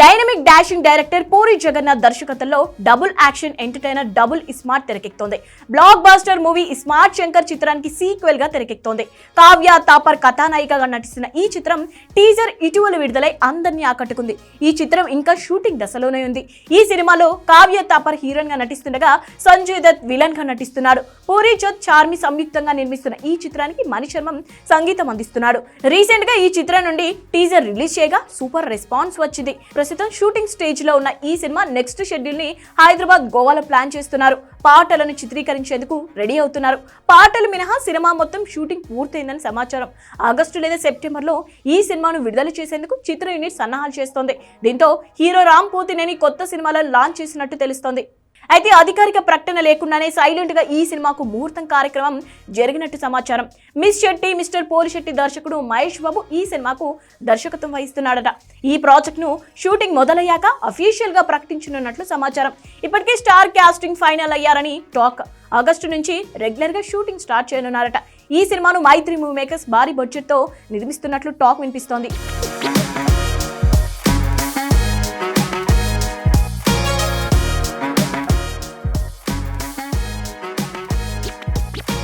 Dynamic dashing director Puri Jagannadh దర్శకత్వంలో double action entertainer double iSmart తెరకెక్కుతోంది. Blockbuster movie iSmart Shankar చిత్రానికి సీక్వెల్గా తెరకెక్కుతోంది. కావ్య తాపర్ కథానాయికగా నటిస్తున్న ఈ చిత్రం టీజర్ ఇటీవల విడుదలై అందరినీ ఆకట్టుకుంది. ఈ చిత్రం ఇంకా షూటింగ్ దశలోనే ఉంది. ఈ సినిమాలో కావ్య తాపర్ హీరోయిన్గా నటిస్తుండగా సంజయ్ దత్ విలన్గా నటిస్తున్నాడు. పూరి చోత్ చార్మి సంయుక్తంగా నిర్మిస్తున్న ఈ చిత్రానికి మణిశర్మం సంగీతం అందిస్తున్నాడు. రీసెంట్గా ఈ చిత్రం నుండి టీజర్ రిలీజ్ చేయగా సూపర్ రెస్పాన్స్ వచ్చింది. ప్రస్తుతం షూటింగ్ స్టేజ్లో ఉన్న ఈ సినిమా నెక్స్ట్ షెడ్యూల్ని హైదరాబాద్ గోవాలో ప్లాన్ చేస్తున్నారు. పాటలను చిత్రీకరించేందుకు రెడీ అవుతున్నారు. పాటలు మినహా సినిమా మొత్తం షూటింగ్ పూర్తయిందని సమాచారం. ఆగస్టు లేదా సెప్టెంబర్లో ఈ సినిమాను విడుదల చేసేందుకు చిత్ర యూనిట్ సన్నాహాలు చేస్తోంది. దీంతో హీరో రామ్ పోతినేని కొత్త సినిమాలో లాంచ్ చేసినట్టు తెలుస్తోంది. అయితే అధికారిక ప్రకటన లేకుండానే సైలెంట్గా ఈ సినిమాకు ముహూర్తం కార్యక్రమం జరిగినట్టు సమాచారం. మిస్ శెట్టి మిస్టర్ పోలిశెట్టి దర్శకుడు మహేష్ బాబు ఈ సినిమాకు దర్శకత్వం వహిస్తున్నాడట. ఈ ప్రాజెక్ట్ను షూటింగ్ మొదలయ్యాక అఫీషియల్గా ప్రకటించనున్నట్లు సమాచారం. ఇప్పటికే స్టార్ కాస్టింగ్ ఫైనల్ అయ్యారని టాక్. ఆగస్టు నుంచి రెగ్యులర్గా షూటింగ్ స్టార్ట్ చేయనున్నారట. ఈ సినిమాను మైత్రి మూవీ మేకర్స్ భారీ బడ్జెట్తో నిర్మిస్తున్నట్లు టాక్ వినిపిస్తోంది.